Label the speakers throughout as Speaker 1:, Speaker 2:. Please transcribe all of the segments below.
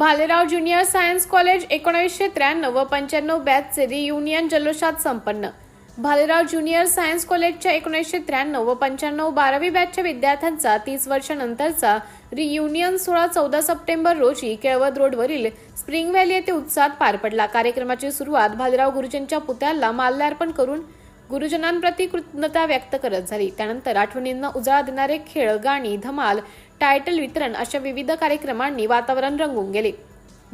Speaker 1: Bhalerao junior science college एकोणीसशे त्र्याण्णव व पंच्याण्णव बॅचचे रियुनियन जल्लोषात संपन्न. भालेराव ज्युनियर सायन्स कॉलेजच्या एकोणीसशे त्र्याण्णव व पंच्याण्णव बारावी बॅचच्या विद्यार्थ्यांचा तीस वर्षानंतरचा रियुनियन सोळा चौदा सप्टेंबर रोजी केळवद रोडवरील स्प्रिंग व्हॅली येथे उत्साहात पार पडला. कार्यक्रमाची सुरुवात भालेराव गुरुजींच्या पुतळ्याला माल्यार्पण करून गुरुजनांप्रती कृतज्ञता व्यक्त करत झाली. त्यानंतर आठवणींना उजाळा देणारे खेळ गाणी धमाल टायटल वितरण अशा विविध कार्यक्रमांनी वातावरण रंगून गेले.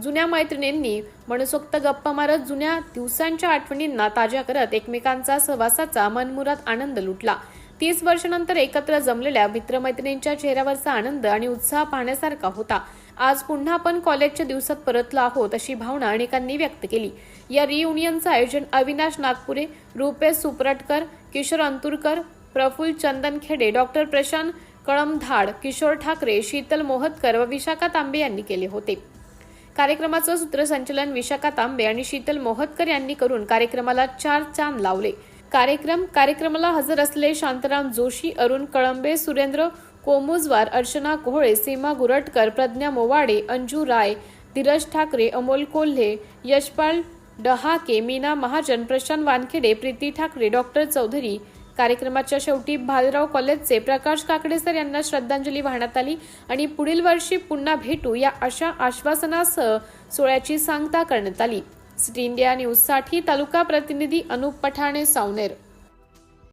Speaker 1: जुन्या मैत्रिणींनी मनसोक्त गप्पा मारत जुन्या दिवसांच्या आठवणींना ताज्या करत एकमेकांचा सहवासाचा मनमुरात आनंद लुटला. तीस वर्षानंतर एकत्र जमलेल्या मित्रमैत्रिणींच्या चेहऱ्यावरचा आनंद आणि उत्साह पाहण्यासारखा होता. आज पुन्हा आपण कॉलेजच्या दिवसात परतलो आहोत अशी भावना अनेकांनी व्यक्त केली. या रियुनियनचं आयोजन अविनाश नागपुरे रुपेश सुपरटकर किशोर अंतुरकर प्रफुल्ल चंदनखेडे डॉक्टर प्रशांत कळमधाड किशोर ठाकरे शीतल मोहतकर व विशाखा तांबे यांनी केले होते. कार्यक्रमाचं सूत्रसंचलन विशाखा तांबे आणि शीतल मोहतकर यांनी करून कार्यक्रमाला चार चांद लावले. कार्यक्रम कार्यक्रमाला हजर असलेले शांताराम जोशी अरुण कळंबे सुरेंद्र कोमुजवार अर्चना कोहळे सीमा गुरटकर प्रज्ञा मोवाडे अंजू राय धीरज ठाकरे अमोल कोल्हे यशपाल डहाके मीना महाजन प्रशांत वानखेडे प्रीती ठाकरे डॉक्टर चौधरी. कार्यक्रमाच्या शेवटी भालराव कॉलेजचे प्रकाश काकडे सर यांना श्रद्धांजली वाहण्यात आली आणि पुढील वर्षी पुन्हा भेटू या अशा आश्वासनासह सोहळ्याची सांगता करण्यात आली. सिटी इंडिया न्यूजसाठी तालुका प्रतिनिधी अनुप पठाणे सावनेर.